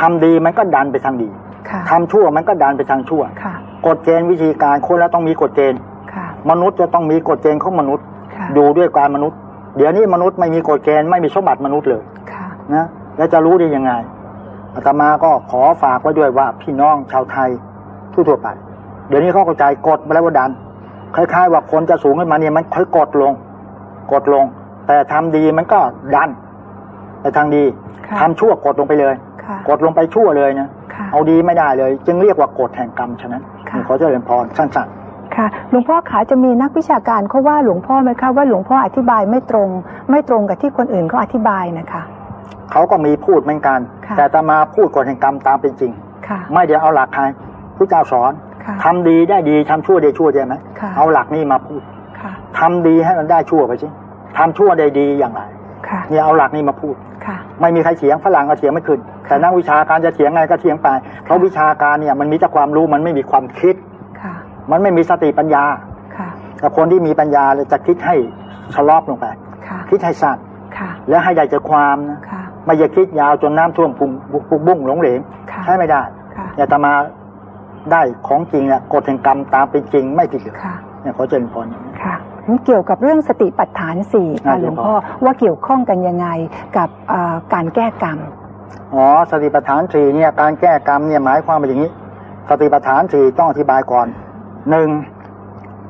ทำดีมันก็ดันไปทางดีค่ะทำชั่วมันก็ดันไปทางชั่วค่ะกฎเกณฑ์วิธีการคนแล้วต้องมีกฎเกณฑ์ค่ะมนุษย์จะต้องมีกฎเกณฑ์ของมนุษย์ค่ะอยู่ด้วยการมนุษย์ เดี๋ยวนี้มนุษย์ไม่มีกฎเกณฑ์ไม่มีสมบัติมนุษย์เลยค่ะนะแล้วจะรู้ได้ยังไงอาตมาก็ขอฝากไว้ด้วยว่าพี่น้องชาวไทยทั่วๆไป เดี๋ยวนี้เขาเข้าใจกฎมาแล้วว่าดัน คล้ายๆ ว่าคนจะสูงขึ้นมาเนี่ยมันค่อยกดลง กดลง แต่ทำดีมันก็ดันไปทางดีค่ะทำชั่วกดลงไปเลยค่ะ กดลงไปชั่วเลยนะค่ะเอาดีไม่ได้เลย จึงเรียกว่ากฎแห่งกรรมฉะนั้นค่ะนี่ขอเจริญพรสั้นค่ะหลวงพ่อขาจะมีนักวิชาการเขาว่าหลวงพ่อไหมคะว่าหลวงพ่ออธิบายไม่ตรง ไม่ตรงกับที่คนอื่นเขาอธิบายนะคะๆเขาก็มีพูดเหมือนกันค่ะแต่อาตมาพูดกฎแห่งกรรมตามเป็นจริงค่ะไม่ได้เอาหลักใครผู้เจ้าสอนค่ะทำดีได้ดีทำชั่วได้ชั่วใช่ไหมค่ะเอาหลักนี้มาพูดค่ะทำดีให้มันได้ชั่วไปสิทำชั่วได้ดีอย่างไรค่ะ เนี่ยเอาหลักนี้มาพูดค่ะไม่มีใครเถียงฝรั่งก็เถียงไม่ขึ้นแต่นักวิชาการจะเถียงไงก็เถียงไป เพราะวิชาการเนี่ยมันมีแต่ความรู้มันไม่มีความคิดค่ะมันไม่มีสติปัญญาค่ะแต่คนที่มีปัญญาเลยจะคิดให้ชะลอบลงไปค่ะคิดให้สั้นค่ะและให้ได้ใจความนะค่ะไม่จะคิดยาวจนน้ำท่วมพุงพุงบุ้งหลงเหลงค่ะใช้ไม่ได้ค่ะอย่าตมาได้ของจริงเนี่ยกฎแห่งกรรมตามเป็นจริงไม่ผิดเลยค่ะเนี่ยขอเจริญพรอย่างนี้ค่ะ เกี่ยวกับเรื่องสติปัฏฐานสี่ค่ะอ่าหลวงเดี๋ยวพ่อว่าเกี่ยวข้องกันยังไงกับเอ่อการแก้กรรมอ๋อสติปัฏฐานสี่เนี่ยการแก้กรรมเนี่ยหมายความว่าอย่างนี้ สติปัฏฐานสี่ต้องอธิบายก่อนหนึ่ง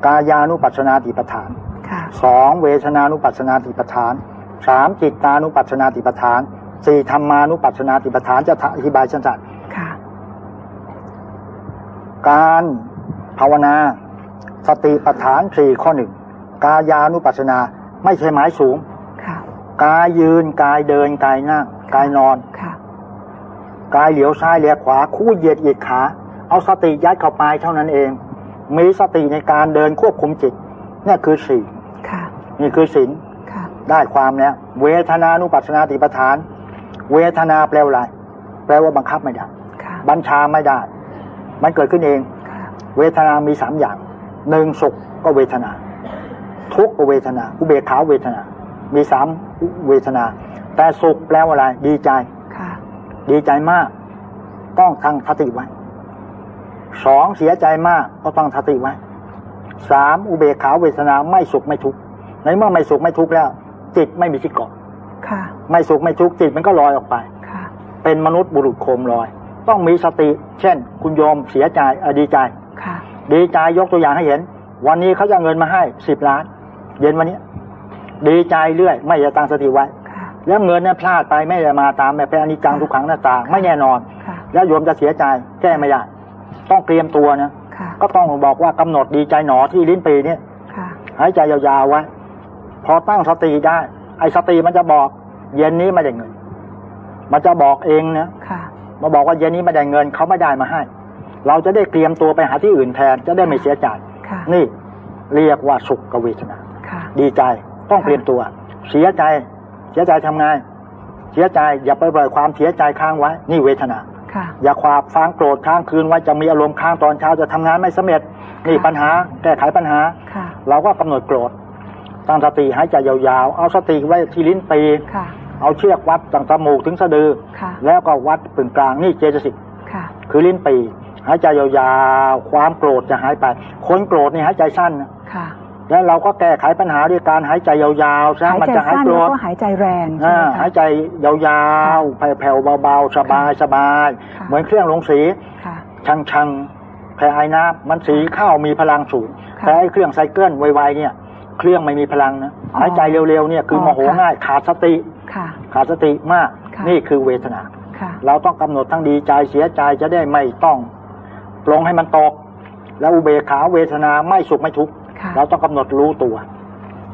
กายานุปัสสนาติปัฏฐานค่ะสองเวทนานุปัสสนาติปัฏฐานสามจิตตานุปัสสนาติปัฏฐานสี่ธรรมานุปัสสนาติปัฏฐานจะอธิบายสั้นค่ะๆการภาวนาสติปัฏฐานสี่ข้อหนึ่ง กายานุปัสสนา ไม่ใช่หมายสูงค่ะกายยืนกายเดินกายนั่งกายนอนค่ะกายเหลียวซ้ายเหลียวขวา คู่เหยียดเหยียดขา เอาสติยัดเข้าไปเท่านั้นเอง มีสติในการเดินควบคุมจิตนี่คือสี่ค่ะนี่คือศีลค่ะได้ความแล้วเวทนานุปัสสนาติปทาน เวทนาแปลว่าอะไร แปลว่าบังคับไม่ได้ค่ะบัญชาไม่ได้ มันเกิดขึ้นเองค่ะเวทนามีสามอย่างหนึ่งสุขก็เวทนา ทุกข์ก็เวทนา อุเบกขาเวทนา มีสามเวทนา แต่สุขแปลว่าอะไร ดีใจค่ะดีใจมาก ต้องทั้งสติไว้สองเสียใจมากก็ต้องสติไว้สามอุเบกขาเวทนาไม่สุขไม่ทุกข์ในเมื่อไม่สุขไม่ทุกข์แล้ว จิตไม่มีที่เกาะค่ะไม่สุขไม่ทุกข์จิตมันก็ลอยออกไปค่ะเป็นมนุษย์บุรุษโคมลอย ต้องมีสติ เช่น คุณโยมเสียใจเอ่อดีใจค่ะดีใจยกตัวอย่างให้เห็น วันนี้เขาจะเอาเงินมาให้สิบล้าน เย็นวันนี้ดีใจเรื่อย ไม่จะตั้งสติไว้ค่ะแล้วเงินเนี่ยพลาดไปไม่ได้มาตามแบบเป็นอนิจจังทุกขังหน้าตาไม่แน่นอนค่ะแล้วโยมจะเสียใจแก้ไม่ได้ต้องเตรียมตัวนะค่ะก็ต้องบอกว่ากำหนดดีใจหนอที่ลิ้นปีเนี่ยค่ะหายใจยาวๆไว้พอตั้งสติได้ ไอ้สติมันจะบอก เย็นนี้ไม่ได้เงิน มันจะบอกเองนะค่ะมาบอกว่าเย็นนี้ไม่ได้เงินเขาไม่ได้มาให้ เราจะได้เตรียมตัวไปหาที่อื่นแทนจะได้ไม่เสียใจค่ะนี่เรียกว่าสุขเวทนาค่ะ ดีใจ ต้องเตรียมตัว เสียใจ เสียใจทำไง เสียใจอย่าไปปล่อยความเสียใจค้างไว้ นี่เวทนาค่ะอย่าความฟังโกรธค้างคืนไว้จะมีอารมณ์ค้างตอนเช้าจะทำงานไม่สำเร็จนี่ค่ะปัญหา แก้ไขปัญหาค่ะเราก็กำหนดโกรธตั้งสติหายใจยาวๆ เอาสติไว้ที่ลิ้นปีค่ะเอาเชือกวัดตั้งจมูกถึงสะดือค่ะแล้วก็วัดปึงกลางนี่เจตสิกค่ะคือลิ้นปีหายใจยาวๆ ความโกรธจะหายไป คนโกรธนี่หายใจสั้นนะค่ะ แล้วเราก็แก้ไขปัญหาด้วยการหายใจยาวๆซะหายมันใจจะหายสั้นโกรแล้วธก็หายใจแรงใช่อ่าไหมหาคะยใจยาวๆแผ่วๆเบาๆ สบายสบายค่ะเหมือนเครื่องลงสีค่ะชังชังๆแผ่ไอ้น้ำมันสีข้าวมีพลังสูงค่ะแต่ไอ้เครื่องไซเคิลไวๆเนี่ย เครื่องไม่มีพลังนะอ๋อหายใจเร็วๆเนี่ยคือออโมโหค่ะง่ายขาดสติค่ะขาดสติมากค่ะนี่คือเวทนาค่ะเราต้องกำหนดทั้งดีใจเสียใจจะได้ไม่ต้องปลงให้มันตก แล้วอุเบกขาเวทนาไม่สุขไม่ทุกข์ค่ะ เราต้องกำหนดรู้ตัว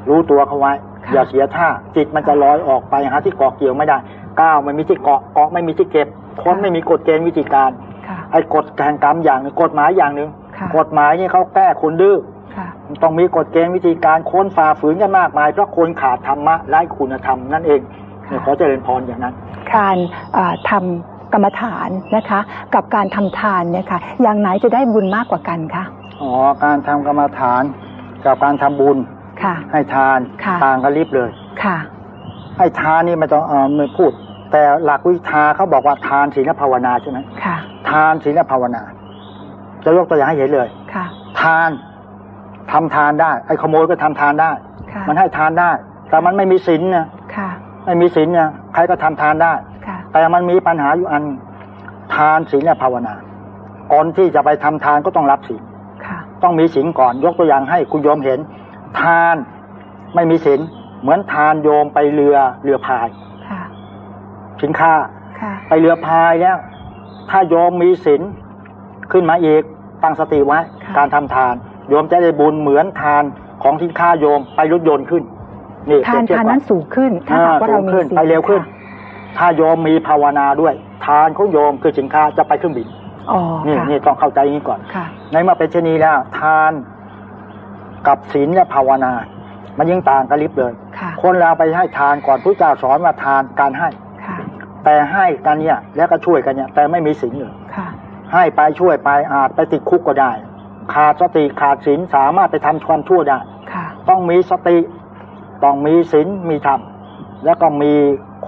รู้ตัวเขาไว้ค่ะอย่าเสียท่าจิตมันจะลอยออกไปหาที่เกาะเกี่ยวไม่ได้ก้าวไม่มีที่เกาะเกาะไม่มีที่เก็บคนไม่มีกฎเกณฑ์วิธีการค่ะไอ้กฎแห่งกรรมอย่างหนึ่งกฎหมายอย่างหนึ่งค่ะกฎหมายนี่เขาแก้คนดื้อค่ะต้องมีกฎเกณฑ์วิธีการค้นฝ่าฝืนกันมากมายเพราะคนขาดธรรมะไร้คุณธรรมนั่นเองเนี่ยขอเจริญพรอย่างนั้น การเอ่อทำกรรมฐานนะคะ กับการทำทานเนี่ยค่ะอย่างไหนจะได้บุญมากกว่ากันคะอ๋อการทำกรรมฐาน กับการทำบุญค่ะ ให้ทานค่ะต่างกันลิบเลย ค่ะ ให้ทานนี่ไม่ต้องเออไม่พูด แต่หลักวิชาเขาบอกว่าทานศีลภาวนาใช่ไหมค่ะ ทานศีลภาวนา จะยกตัวอย่างให้เห็นเลย ค่ะ ทานทำทานได้ ไอ้ขโมยก็ทำทานได้ค่ะมันให้ทานได้ แต่มันไม่มีศีลนะค่ะ ไม่มีศีลนะใครก็ทำทานได้ค่ะแต่มันมีปัญหาอยู่อัน ทานศีลและภาวนา ก่อนที่จะไปทำทานก็ต้องรับศีลค่ะ ต้องมีศีลก่อนยกตัวอย่างให้คุณโยมเห็น ทานไม่มีศีลเหมือนทานโยมไปเรือเรือพายค่ะสินค้าค่ะไปเรือพายแล้ว ถ้าโยมมีศีลขึ้นมาอีกตั้งสติไว้ค่ะการทำทาน โยมจะได้บุญเหมือนทานของสินค้าโยมไปรถยนต์ขึ้นนี่ทานเปรียบเทียบทานกันั้นสูงขึ้นถ้าหากว่าเรามีสูงขึ้นศีลไปเร็วขึ้นค่ะถ้าโยมมีภาวนาด้วย ทานของโยมคือสินค้าจะไปเครื่องบินอ๋อ นี่ค่ะนี่ต้องเข้าใจอย่างนี้ก่อนค่ะในเมื่อเป็นเช่นนี้แล้ว ทานกับศีลและภาวนา มันยิ่งต่างกันลิบเลยค่ะคนเราไปให้ทานก่อนพระเจ้าสอนว่าทานการให้ค่ะแต่ให้กันเนี่ย แล้วก็ช่วยกันเนี่ย แต่ไม่มีศีลเลยค่ะให้ไปช่วยไปอาจไปติดคุกก็ได้ ขาดสติขาดศีลสามารถไปทำความชั่วได้ค่ะต้องมีสติ ต้องมีศีลมีธรรมแล้วก็มี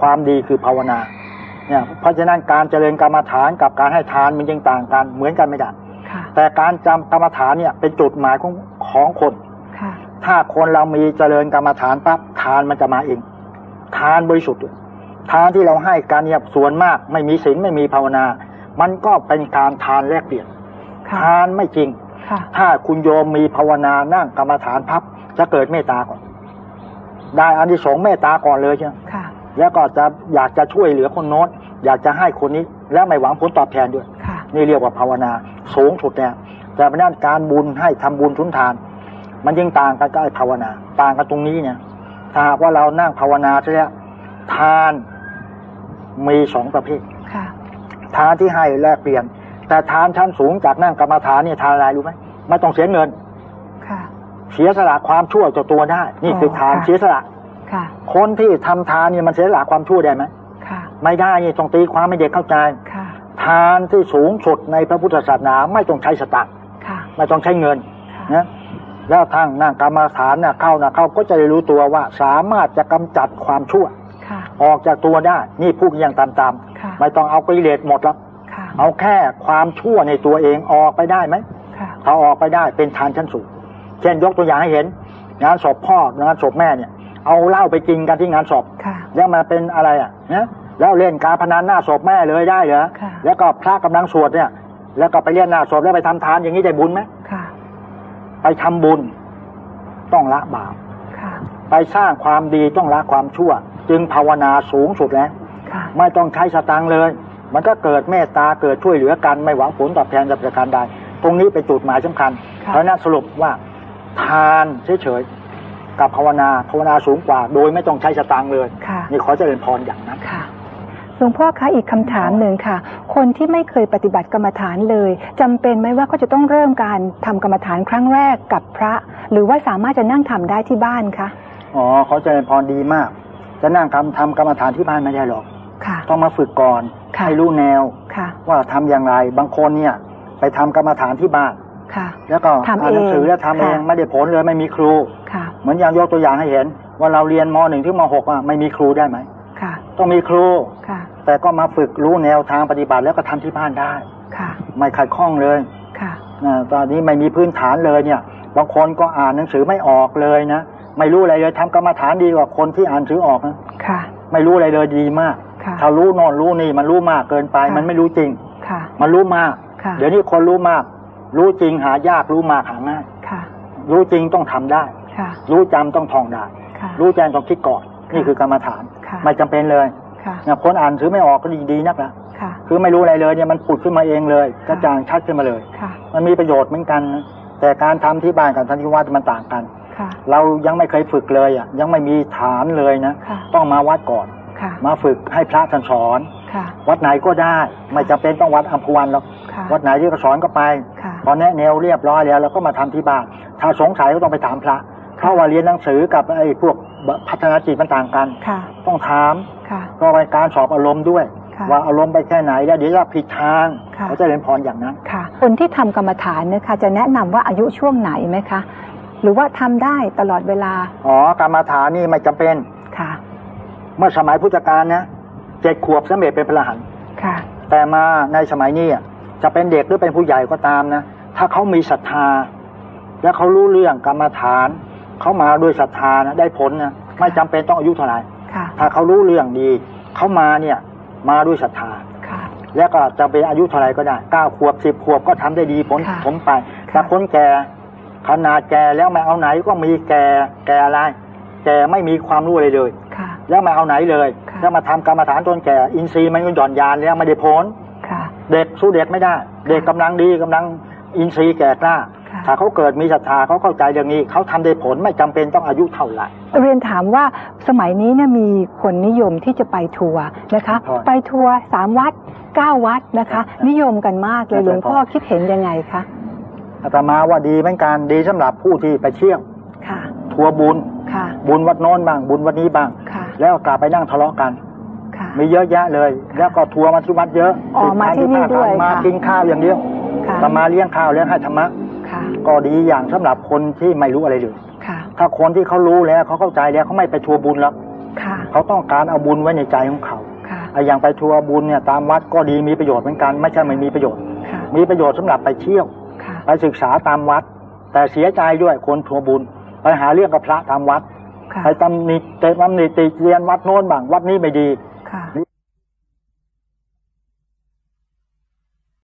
ความดีคือภาวนา เนี่ยเพราะฉะนั้นการเจริญกรรมฐานกับการให้ทานมันยังต่างกันเหมือนกันไม่ได้ค่ะแต่การจำกรรมฐานเนี่ยเป็นจุดหมายของของคนค่ะถ้าคนเรามีเจริญกรรมฐานปั๊บทานมันจะมาเอง ทานบริสุทธิ์ด้วยทานที่เราให้การเนี่ยส่วนมาก ไม่มีศีลไม่มีภาวนา มันก็เป็นการทานแลกเปลี่ยนค่ะทานไม่จริงค่ะถ้าคุณโยมมีภาวนานั่งกรรมฐานพับจะเกิดเมตตาก่อน ได้อานิสงส์เมตตาก่อนเลยใช่ไหมค่ะ แล้วก็จะอยากจะช่วยเหลือคนโน้นอยากจะให้คนนี้ และไม่หวังผลตอบแทนด้วยค่ะนี่เรียกว่าภาวนาสูงสุดเนี่ยแต่เป็นด้านการบุญให้ทำบุญทุนทาน มันยิ่งต่างกันกับไอ้ภาวนา ต่างกันตรงนี้เนี่ย ถ้าหากว่าเรานั่งภาวนาใช่ไหมทานมีสองประเภทค่ะทานที่ให้แลกเปลี่ยน แต่ทานชั้นสูงจากนั่งกรรมฐานเนี่ยทานอะไรรู้ไหมไม่ต้องเสียเงินค่ะเสียสละความชั่วต่อตัวได้ นี่คือทานค่ะเสียสละ ค่ะคนที่ทำทานเนี่ยมันเสียสละความชั่วได้ไหมค่ะไม่ได้นี่ต้องตีความให้เด็กเข้าใจค่ะทานที่สูงสุดในพระพุทธศาสนาไม่ต้องใช้สตางค์ค่ะไม่ต้องใช้เงินค่ะนะแล้วทางนั่งกรรมฐานน่ะเข้านะเข้าก็จะได้รู้ตัวว่า สามารถจะกำจัดความชั่วค่ะออกจากตัวได้ นี่พูดอย่างตามค่ะๆไม่ต้องเอากิเลสหมดหรอกค่ะเอาแค่ความชั่วในตัวเองออกไปได้ไหมค่ะถ้าออกไปได้เป็นทานชั้นสูง เช่นยกตัวอย่างให้เห็นงานศพพ่องานศพแม่เนี่ย เอาเหล้าไปกินกันที่งานศพค่ะแล้วมาเป็นอะไรอะนะแล้วเล่นการพนันหน้าศพแม่เลยได้เหรอค่ะแล้วก็พระกำลังสวดเนี่ย แล้วก็ไปเล่นหน้าศพแล้วไปทำทานอย่างนี้ได้บุญไหมค่ะไปทำบุญ ต้องละบาปค่ะไปสร้างความดีต้องละความชั่ว จึงภาวนาสูงสุดแล้วค่ะไม่ต้องใช้สตังค์เลย มันก็เกิดเมตตาเกิดช่วยเหลือกันไม่หวังผลตอบแทนจากประการใดตรงนี้เป็นจุดหมายสำคัญค่ะเพราะฉะนั้นสรุปว่าทานเฉยๆ กับภาวนาภาวนาสูงกว่า โดยไม่ต้องใช้สตังค์เลยค่ะนี่ขอเจริญพรอย่างนั้นค่ะหลวงพ่อคะอีกคำถามหนึ่งค่ะ คนที่ไม่เคยปฏิบัติกรรมฐานเลยจำเป็นไหมว่าเขาจะต้องเริ่มการทำกรรมฐานครั้งแรกกับพระ หรือว่าสามารถจะนั่งทำได้ที่บ้านคะอ๋อขอเจริญพรดีมาก จะนั่งทำทำกรรมฐานที่บ้านไม่ได้หรอกค่ะต้องมาฝึกก่อนค่ะให้รู้แนวค่ะว่าทำอย่างไรบางคนเนี่ย ไปทำกรรมฐานที่บ้าน ค่ะ แล้วก็ทำอ่านหนังสือเองแล้วทำเองค่ะไม่ได้ผลเลยไม่มีครูค่ะ เหมือนอย่างยกตัวอย่างให้เห็น ว่าเราเรียนมหนึ่งถึงมหกอะไม่มีครูได้ไหมค่ะ ต้องมีครูค่ะ แต่ก็มาฝึกรู้แนวทางปฏิบัติแล้วก็ทำที่บ้านได้ค่ะ ไม่ขัดข้องเลยค่ะนะตอนนี้ไม่มีพื้นฐานเลยเนี่ย บางคนก็อ่านหนังสือไม่ออกเลยนะไม่รู้อะไรเลยทำกรรมฐานดีกว่าคนที่อ่านหนังสือออกนะค่ะ ไม่รู้อะไรเลยดีมากค่ะถ้ารู้โนอนรู้นี่มันรู้มากเกินไปค่ะมันไม่รู้จริง ค่ะ มันรู้มากค่ะเดี๋ยวนี้คนรู้มาก รู้จริงหายากรู้มากหาง่ายค่ะรู้จริงต้องทำได้ค่ะรู้จำต้องท่องได้ค่ะรู้แจ้งต้องคิดก่อนค่ะนี่คือกรรมฐานค่ะไม่จำเป็นเลยค่ะเนี่ยคนอ่านหนังสือไม่ออกก็ดีดีนักละค่ะคือไม่รู้อะไรเลยเนี่ยมันผุดขึ้นมาเองเลยค่ะกระจ่างชัดขึ้นมาเลยค่ะมันมีประโยชน์เหมือนกันนะแต่การทำที่บ้านกับทำที่วัดมันต่างกันค่ะเรายังไม่เคยฝึกเลยอะยังไม่มีฐานเลยนะค่ะต้องมาวัดก่อนค่ะมาฝึกให้พระท่านสอนค่ะวัดไหนก็ได้ ไม่จำเป็นต้องวัดอัมพวันหรอกค่ะวัดไหนที่เขาสอนก็ไปค่ะ พอแนะแนวเรียบร้อยแล้วเราก็มาทำที่บ้าน ถ้าสงสัยก็ต้องไปถามพระเพราะว่าเรียนหนังสือกับไอ้พวกพัฒนาจิตมันต่างกันค่ะต้องถามค่ะเพราะเป็นการสอบอารมณ์ด้วยค่ะว่าอารมณ์ไปแค่ไหนแล้วเดี๋ยวจะผิดทางค่ะเขาจะเรียนพรอย่างนั้นค่ะ คนที่ทำกรรมฐานเนี่ยค่ะจะแนะนำว่าอายุช่วงไหนไหมคะ หรือว่าทำได้ตลอดเวลา อ๋อกรรมฐานนี่ไม่จำเป็นค่ะ เมื่อสมัยพุทธกาลนะเจ็ดขวบสำเร็จเป็นพระอรหันต์ค่ะ แต่มาในสมัยนี้อะ จะเป็นเด็กหรือเป็นผู้ใหญ่ก็ตามนะ ถ้าเขามีศรัทธา และเขารู้เรื่องกรรมฐาน เขามาด้วยศรัทธานะได้ผลนะไม่จำเป็นต้องอายุเท่าไหร่ค่ะถ้าเขารู้เรื่องดี เขามาเนี่ยมาด้วยศรัทธาค่ะแล้วก็จะเป็นอายุเท่าไหร่ก็ได้เก้าขวบสิบขวบก็ทำได้ดีผลค่ะผมไปค่ะแต่คนแก่ขนาดแก่แล้วไม่เอาไหนก็มีแก่แก่อะไร แก่ไม่มีความรู้อะไรเลยค่ะแล้วไม่เอาไหนเลยค่ะแล้วมาทำกรรมฐานจนแก่ อินทรีย์มันก็หย่อนยานแล้วไม่ได้ผลค่ะ เด็กสู้เด็กไม่ได้ เด็กกำลังดีกำลังอินทรีย์แก่กล้าค่ะถ้าเขาเกิดมีศรัทธาเขาเข้าใจเรื่องนี้ เขาทำได้ผลไม่จำเป็นต้องอายุเท่าไหร่ เรียนถามว่าสมัยนี้เนี่ยมีคนนิยมที่จะไปทัวร์นะคะครับไปทัวร์สามวัดเก้าวัดนะคะ นิยมกันมากเลยครับหลวงพ่อคิดเห็นยังไงคะอาตมาว่าดีเหมือนกันดีสำหรับผู้ที่ไปเที่ยวค่ะทัวร์บุญค่ะบุญวัดโน้นบ้าง บุญวัดนี้บ้างค่ะแล้วกลับไปนั่งทะเลาะกันค่ะ มีเยอะแยะเลย แล้วก็ทัวร์มาที่วัดเยอะอ๋อมาที่นี่ด้วยมาค่ะกินข้าวอย่างเดียวค่ะอาตมาเลี้ยงข้าวเลี้ยงให้ธรรมะค่ะก็ดีอย่างสำหรับคนที่ไม่รู้อะไรเลยค่ะถ้าคนที่เขารู้แล้วเขาเข้าใจแล้วเขาไม่ไปทัวร์บุญแล้วค่ะเขาต้องการเอาบุญไว้ในใจของเขาค่ะไอ้อย่างไปทัวร์บุญเนี่ยตามวัดก็ดีมีประโยชน์เหมือนกันไม่ใช่ไม่มีประโยชน์ค่ะมีประโยชน์สำหรับไปเที่ยวค่ะไปศึกษาตามวัด แต่เสียใจด้วยคนทัวร์บุญ ไปหาเรื่องกับพระตามวัดค่ะไปตำหนิเตะตำหนิติเรียนวัดโน้นบ้างวัดนี้ไม่ดี ค่ะนี่